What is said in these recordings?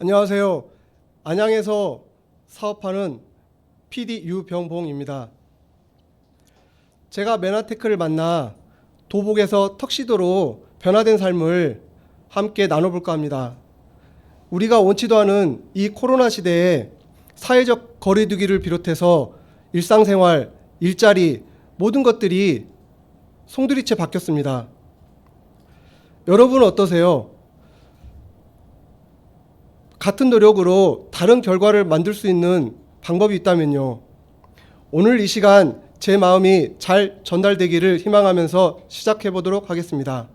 안녕하세요. 안양에서 사업하는 PD 유병봉입니다. 제가 메나테크를 만나 도복에서 턱시도로 변화된 삶을 함께 나눠볼까 합니다. 우리가 원치도 않은 이 코로나 시대에 사회적 거리두기를 비롯해서 일상생활, 일자리 모든 것들이 송두리째 바뀌었습니다. 여러분은 어떠세요? 같은 노력으로 다른 결과를 만들 수 있는 방법이 있다면요. 오늘 이 시간 제 마음이 잘 전달되기를 희망하면서 시작해 보도록 하겠습니다.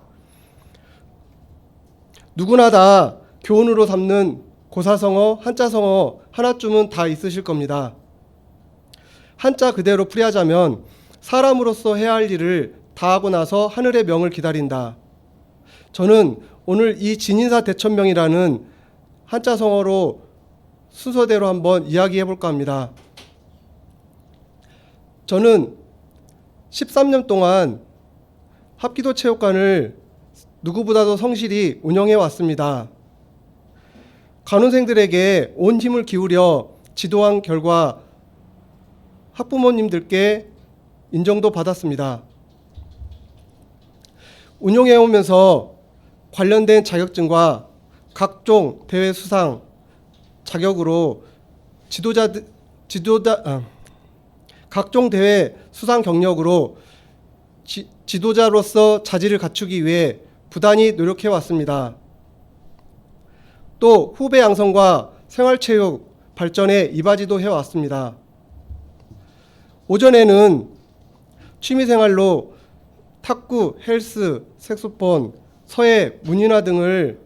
누구나 다 교훈으로 삼는 고사성어, 한자성어 하나쯤은 다 있으실 겁니다. 한자 그대로 풀이하자면 사람으로서 해야 할 일을 다 하고 나서 하늘의 명을 기다린다. 저는 오늘 이 진인사 대천명이라는 한자 성어로 순서대로 한번 이야기해 볼까 합니다. 저는 13년 동안 합기도 체육관을 누구보다도 성실히 운영해 왔습니다. 간호생들에게 온 힘을 기울여 지도한 결과 학부모님들께 인정도 받았습니다. 운영해 오면서 관련된 자격증과 각종 대회 수상 자격으로 지도자 지도자 아, 각종 대회 수상 경력으로 지, 지도자로서 자질을 갖추기 위해 부단히 노력해 왔습니다. 또 후배 양성과 생활체육 발전에 이바지도 해 왔습니다. 오전에는 취미생활로 탁구, 헬스, 색소폰, 서예, 문인화 등을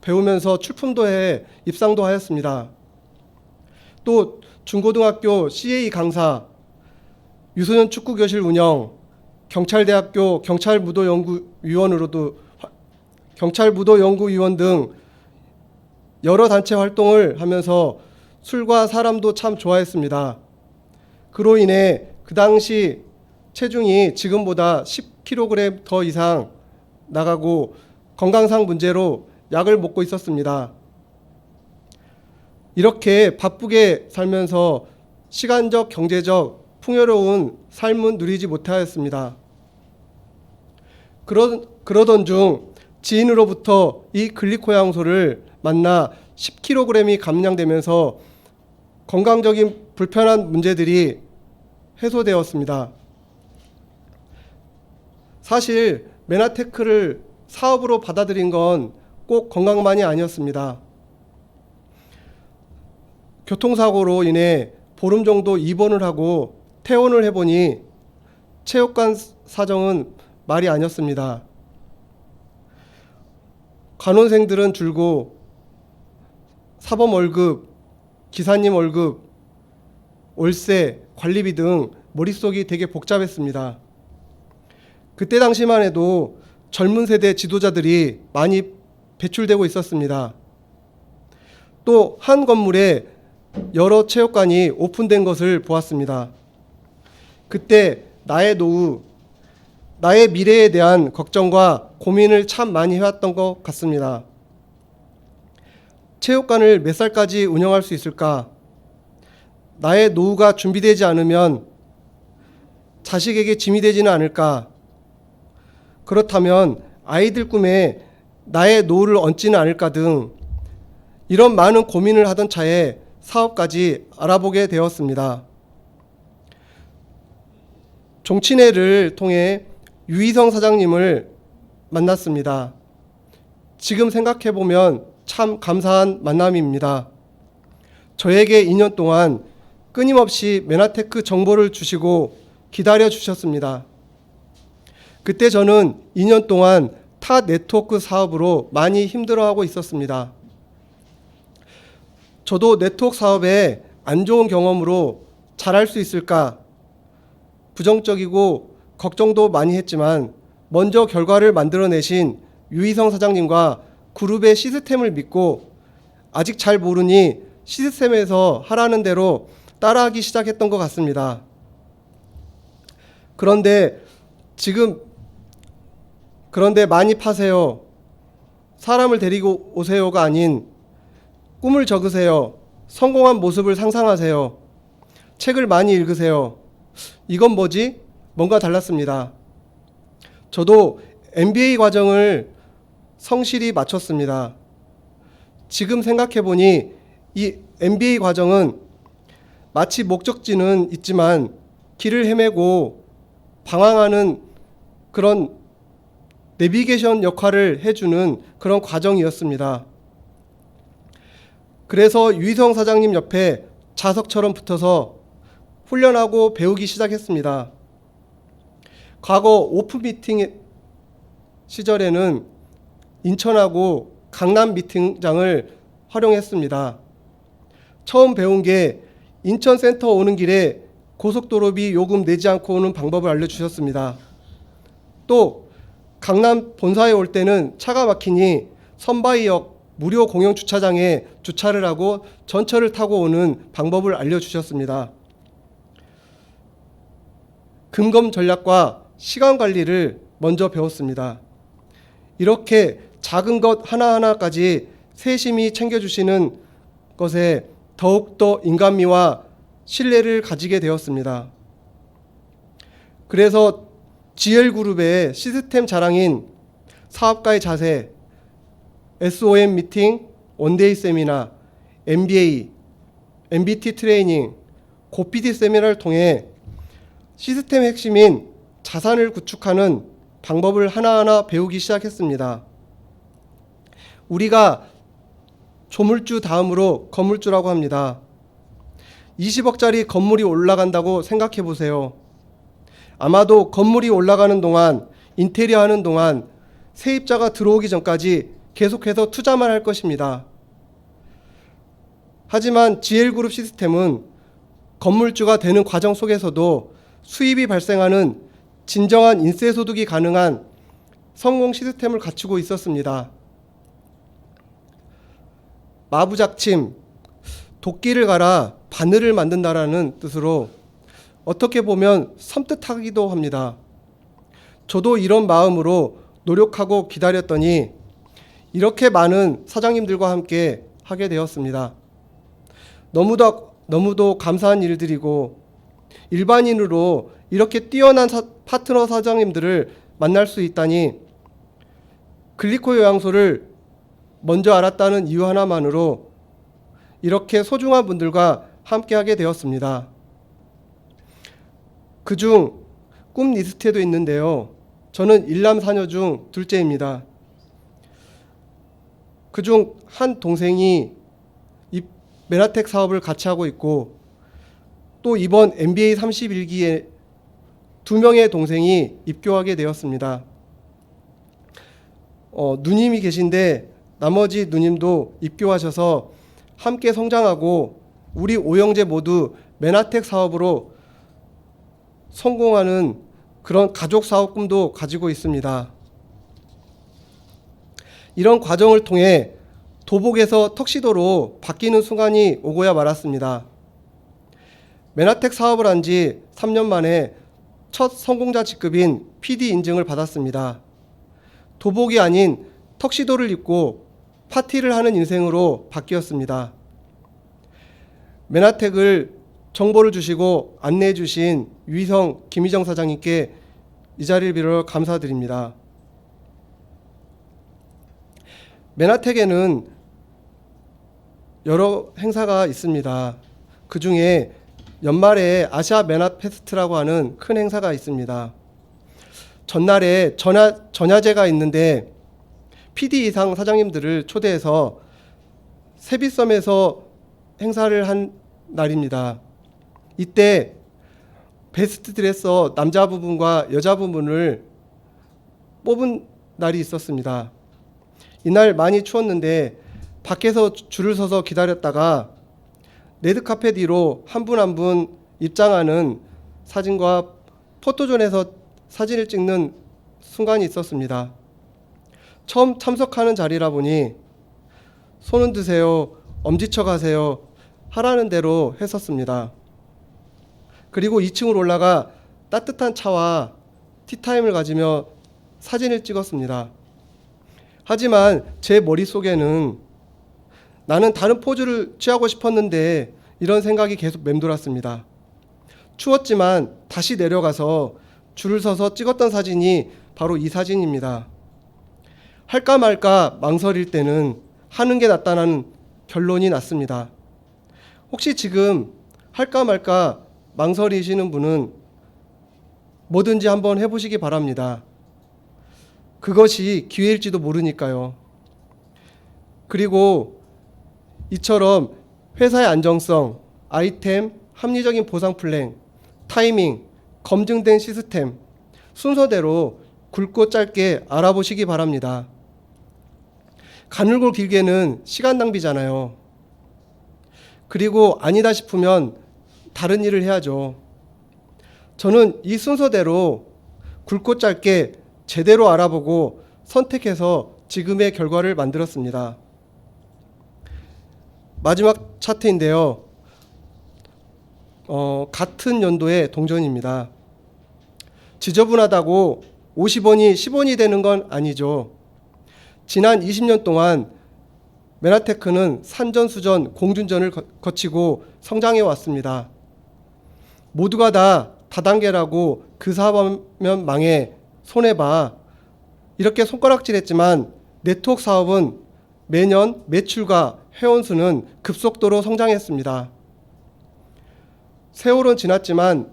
배우면서 출품도 해 입상도 하였습니다. 또 중고등학교 CA 강사, 유소년 축구 교실 운영, 경찰대학교 경찰무도연구위원으로도 화- 경찰무도연구위원 등 여러 단체 활동을 하면서 술과 사람도 참 좋아했습니다. 그로 인해 그 당시 체중이 지금보다 10kg 더 이상 나가고 건강상 문제로 약을 먹고 있었습니다. 이렇게 바쁘게 살면서 시간적, 경제적, 풍요로운 삶은 누리지 못하였습니다. 그러, 그러던 중 지인으로부터 이 글리코양소를 만나 10kg이 감량되면서 건강적인 불편한 문제들이 해소되었습니다. 사실 메나테크를 사업으로 받아들인 건 꼭 건강만이 아니었습니다. 교통사고로 인해 보름 정도 입원을 하고 퇴원을 해보니 체육관 사정은 말이 아니었습니다. 간호생들은 줄고 사범 월급, 기사님 월급, 월세, 관리비 등 머릿속이 되게 복잡했습니다. 그때 당시만 해도 젊은 세대 지도자들이 많이 배출되고 있었습니다. 또 한 건물에 여러 체육관이 오픈된 것을 보았습니다. 그때 나의 노후, 나의 미래에 대한 걱정과 고민을 참 많이 해왔던 것 같습니다. 체육관을 몇 살까지 운영할 수 있을까? 나의 노후가 준비되지 않으면 자식에게 짐이 되지는 않을까? 그렇다면 아이들 꿈에 나의 노후를 얹지는 않을까 등 이런 많은 고민을 하던 차에 사업까지 알아보게 되었습니다. 종친회를 통해 유희성 사장님을 만났습니다. 지금 생각해 보면 참 감사한 만남입니다. 저에게 2년 동안 끊임없이 메나테크 정보를 주시고 기다려 주셨습니다. 그때 저는 2년 동안 타 네트워크 사업으로 많이 힘들어하고 있었습니다. 저도 네트워크 사업에 안 좋은 경험으로 잘할 수 있을까 부정적이고 걱정도 많이 했지만 먼저 결과를 만들어내신 유희성 사장님과 그룹의 시스템을 믿고 아직 잘 모르니 시스템에서 하라는 대로 따라하기 시작했던 것 같습니다. 그런데 지금 그런데 많이 파세요. 사람을 데리고 오세요가 아닌 꿈을 적으세요. 성공한 모습을 상상하세요. 책을 많이 읽으세요. 이건 뭐지? 뭔가 달랐습니다. 저도 MBA 과정을 성실히 마쳤습니다. 지금 생각해 보니 이 MBA 과정은 마치 목적지는 있지만 길을 헤매고 방황하는 그런 내비게이션 역할을 해주는 그런 과정이었습니다. 그래서 유희성 사장님 옆에 자석처럼 붙어서 훈련하고 배우기 시작했습니다. 과거 오프 미팅 시절에는 인천하고 강남 미팅장을 활용했습니다. 처음 배운 게 인천 센터 오는 길에 고속도로비 요금 내지 않고 오는 방법을 알려주셨습니다. 또 강남 본사에 올 때는 차가 막히니 선바이역 무료 공영 주차장에 주차를 하고 전철을 타고 오는 방법을 알려주셨습니다. 금검 전략과 시간 관리를 먼저 배웠습니다. 이렇게 작은 것 하나하나까지 세심히 챙겨주시는 것에 더욱더 인간미와 신뢰를 가지게 되었습니다. 그래서 GL그룹의 시스템 자랑인 사업가의 자세, SOM 미팅, 원데이 세미나, MBA, MBT 트레이닝, 고PD 세미나를 통해 시스템 핵심인 자산을 구축하는 방법을 하나하나 배우기 시작했습니다. 우리가 조물주 다음으로 건물주라고 합니다. 20억짜리 건물이 올라간다고 생각해 보세요. 아마도 건물이 올라가는 동안 인테리어 하는 동안 세입자가 들어오기 전까지 계속해서 투자만 할 것입니다. 하지만 GL그룹 시스템은 건물주가 되는 과정 속에서도 수입이 발생하는 진정한 인세 소득이 가능한 성공 시스템을 갖추고 있었습니다. 마부작침, 도끼를 갈아 바늘을 만든다라는 뜻으로 어떻게 보면 섬뜩하기도 합니다. 저도 이런 마음으로 노력하고 기다렸더니 이렇게 많은 사장님들과 함께 하게 되었습니다. 너무도 너무도 감사한 일들이고 일반인으로 이렇게 뛰어난 사- 파트너 사장님들을 만날 수 있다니 글리코 요양소를 먼저 알았다는 이유 하나만으로 이렇게 소중한 분들과 함께하게 되었습니다. 그중 꿈 리스트에도 있는데요. 저는 일남 사녀 중 둘째입니다. 그중 한 동생이 이 메라텍 사업을 같이 하고 있고 또 이번 MBA 31기에 두 명의 동생이 입교하게 되었습니다. 어, 누님이 계신데 나머지 누님도 입교하셔서 함께 성장하고 우리 오영재 모두 메나텍 사업으로 성공하는 그런 가족 사업 꿈도 가지고 있습니다. 이런 과정을 통해 도복에서 턱시도로 바뀌는 순간이 오고야 말았습니다. 메나텍 사업을 한 지 3년 만에 첫 성공자 직급인 PD 인증을 받았습니다. 도복이 아닌 턱시도를 입고 파티를 하는 인생으로 바뀌었습니다. 메나텍을 정보를 주시고 안내해 주신 유희성 김희정 사장님께 이 자리를 빌어 감사드립니다. 메나텍에는 여러 행사가 있습니다. 그 중에 연말에 아시아 메나 페스트라고 하는 큰 행사가 있습니다. 전날에 전야, 전야제가 있는데 PD 이상 사장님들을 초대해서 세비섬에서 행사를 한 날입니다. 이때 베스트 드레서 남자 부분과 여자 부분을 뽑은 날이 있었습니다. 이날 많이 추웠는데 밖에서 줄을 서서 기다렸다가 레드카펫 위로 한 분 한 분 입장하는 사진과 포토존에서 사진을 찍는 순간이 있었습니다. 처음 참석하는 자리라 보니 손은 드세요, 엄지쳐 가세요 하라는 대로 했었습니다. 그리고 2층으로 올라가 따뜻한 차와 티타임을 가지며 사진을 찍었습니다. 하지만 제 머릿속에는 나는 다른 포즈를 취하고 싶었는데 이런 생각이 계속 맴돌았습니다. 추웠지만 다시 내려가서 줄을 서서 찍었던 사진이 바로 이 사진입니다. 할까 말까 망설일 때는 하는 게 낫다는 결론이 났습니다. 혹시 지금 할까 말까 망설이시는 분은 뭐든지 한번 해보시기 바랍니다. 그것이 기회일지도 모르니까요. 그리고 이처럼 회사의 안정성, 아이템, 합리적인 보상 플랜, 타이밍, 검증된 시스템, 순서대로 굵고 짧게 알아보시기 바랍니다. 가늘고 길게는 시간 낭비잖아요. 그리고 아니다 싶으면 다른 일을 해야죠. 저는 이 순서대로 굵고 짧게 제대로 알아보고 선택해서 지금의 결과를 만들었습니다. 마지막 차트인데요. 어, 같은 연도의 동전입니다. 지저분하다고 50원이 10원이 되는 건 아니죠. 지난 20년 동안 메나테크는 산전수전, 공준전을 거- 거치고 성장해 왔습니다. 모두가 다 다단계라고 그 사업하면 망해 손해봐 이렇게 손가락질했지만 네트워크 사업은 매년 매출과 회원수는 급속도로 성장했습니다. 세월은 지났지만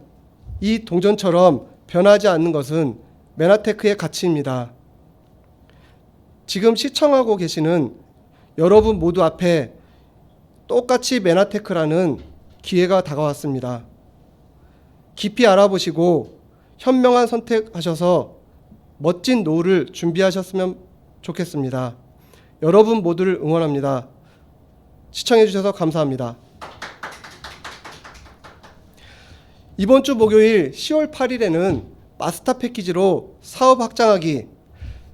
이 동전처럼 변하지 않는 것은 메나테크의 가치입니다. 지금 시청하고 계시는 여러분 모두 앞에 똑같이 메나테크라는 기회가 다가왔습니다. 깊이 알아보시고 현명한 선택하셔서 멋진 노후를 준비하셨으면 좋겠습니다. 여러분 모두를 응원합니다. 시청해 주셔서 감사합니다. 이번 주 목요일 10월 8일에는 마스터 패키지로 사업 확장하기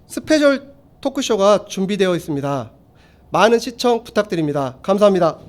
스페셜 토크쇼가 준비되어 있습니다. 많은 시청 부탁드립니다. 감사합니다.